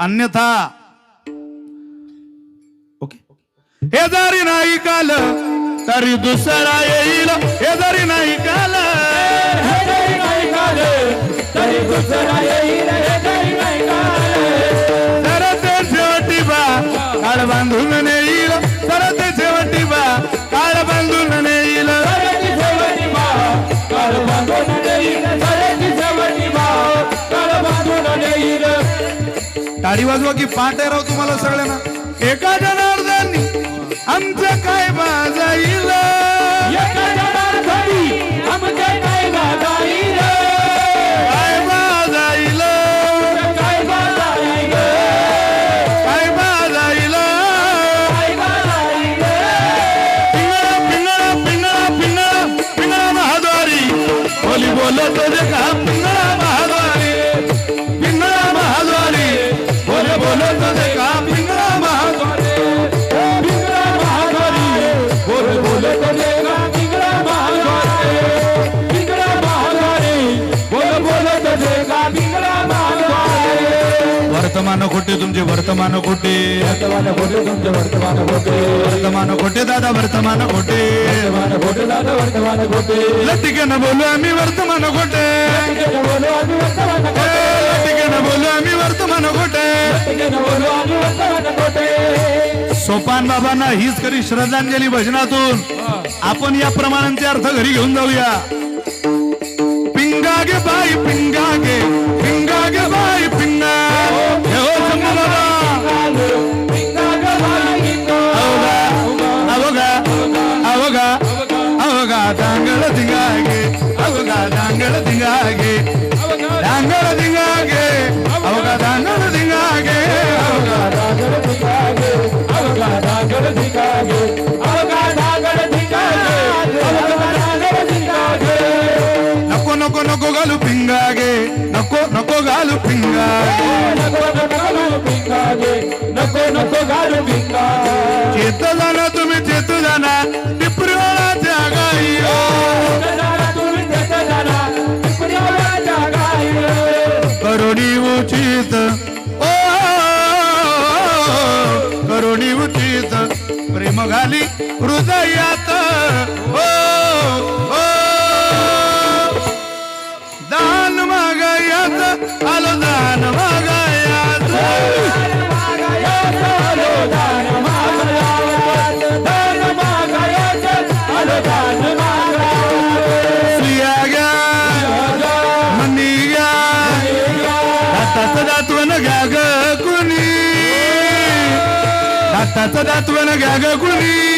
अन्यथा. ओके हे जरी नाही काल तरी दुसरा येईल. हे जरी नाही काल टाळी वाजवा की पाठ आहे राव तुम्हाला सगळ्यांना. एका जनार्दनी आमचं काय बाजाईल काय बाजाईल काय वर्तमान खोटे तुमचे वर्तमान खोटे वर्तमान खोटे तुमचे वर्तमान खोटे वर्तमान खोटे दादा वर्तमान खोटे वर्तमान खोटे दादा वर्तमान खोटे बोलू आम्ही वर्तमान खोटे बोलो आम्ही वर्तमान खोटे बोलू आम्ही वर्तमान खोटे आम्ही वर्तमान खोटे सोपान बाबांना हीच करी श्रद्धांजली भजनातून. आपण या प्रमाणांचे अर्थ घरी घेऊन जाऊया. डांगळ धिंगागे अवघा डांगळ धिंगागे डांगळ धिंगागे अवघा डांगळ धिंगागे अवघा नको नको नको घालू पिंगागे नको नको घालू पिंगागे नको नको घालू भिंगा चेत जाना तुम्ही चेत जाना टिपरीवाळाच्या हृदयात हो हो. दान मागायात आलो दान मागायात. स्त्रिया घ्या मनी घ्या. दाताचं घ्या ग कुणी. आताचं दातवन घ्या ग कुणी.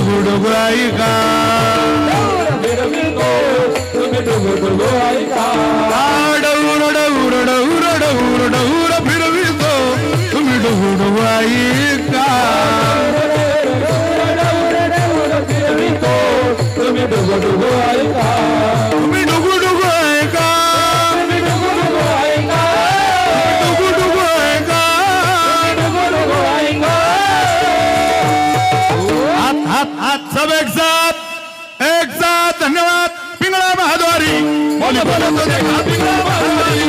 डोगू आई ऐका हात सब एक साथ एक साथ धन्यवाद पिंगळा महाद्वारी बोले बोलत होते का पिंगळा महाद्वारी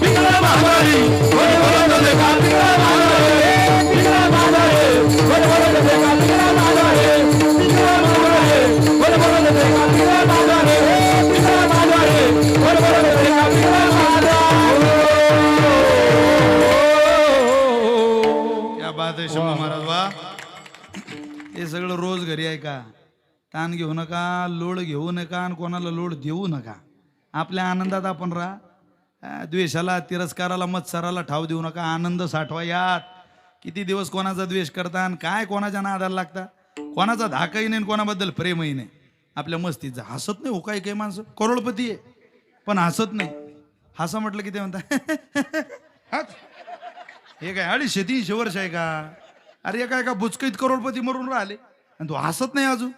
पिंगळा महाद्वारी बोले बोलत होते का पिंगळा महाद्वारी पिंगळा माधारे बोल बोल दे का पिंगळा माधारे पिंगळा माधारे बोल बोल दे का पिंगळा माधारे पिंगळा माधारे बोल बोल दे का पिंगळा माधारे क्या बात आहे शंभू महाराज वा हे सगळं घरी आहे का? ताण घेऊ नका लोड घेऊ नका आणि कोणाला लोड देऊ नका. आपल्या आनंदात आपण राहा. द्वेषाला तिरस्काराला मत्सराला ठाव देऊ नका. आनंद साठवा यात. किती दिवस कोणाचा द्वेष करता आणि काय कोणाच्या नादाला लागता? कोणाचा धाकही नाही आणि कोणाबद्दल प्रेमही नाही. आपल्या मस्तीचा हसत नाही हो काही काही माणसं. करोडपती आहे पण हसत नाही. हसा म्हटलं की ते म्हणता हे काय अडीचशे तीनशे वर्ष आहे का? अरे काय का बुचकईत करोडपती मरून राहिले. आणि तू हसत नाही अजून.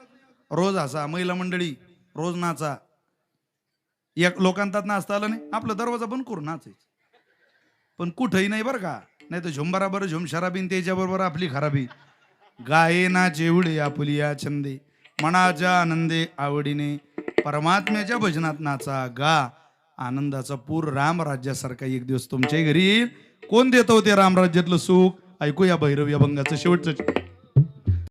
रोज हसा महिला मंडळी रोज नाचा. एक लोकांतात नाचता आलं नाही आपला दरवाजा बंद करून नाचायचं. पण कुठंही नाही बरं का. नाही तर झुंबराबर झुम शराबीन त्याच्याबरोबर आपली खराबी. गाये ना जेवढे आपुली या छंदे मनाच्या आनंदे आवडीने. परमात्म्याच्या भजनात नाचा गा. आनंदाचा पूर रामराज्यासारखा एक दिवस तुमच्याही घरी येईल. कोण देतो ते रामराज्यातलं सुख? ऐकूया भैरव या भंगाचं शेवटचं.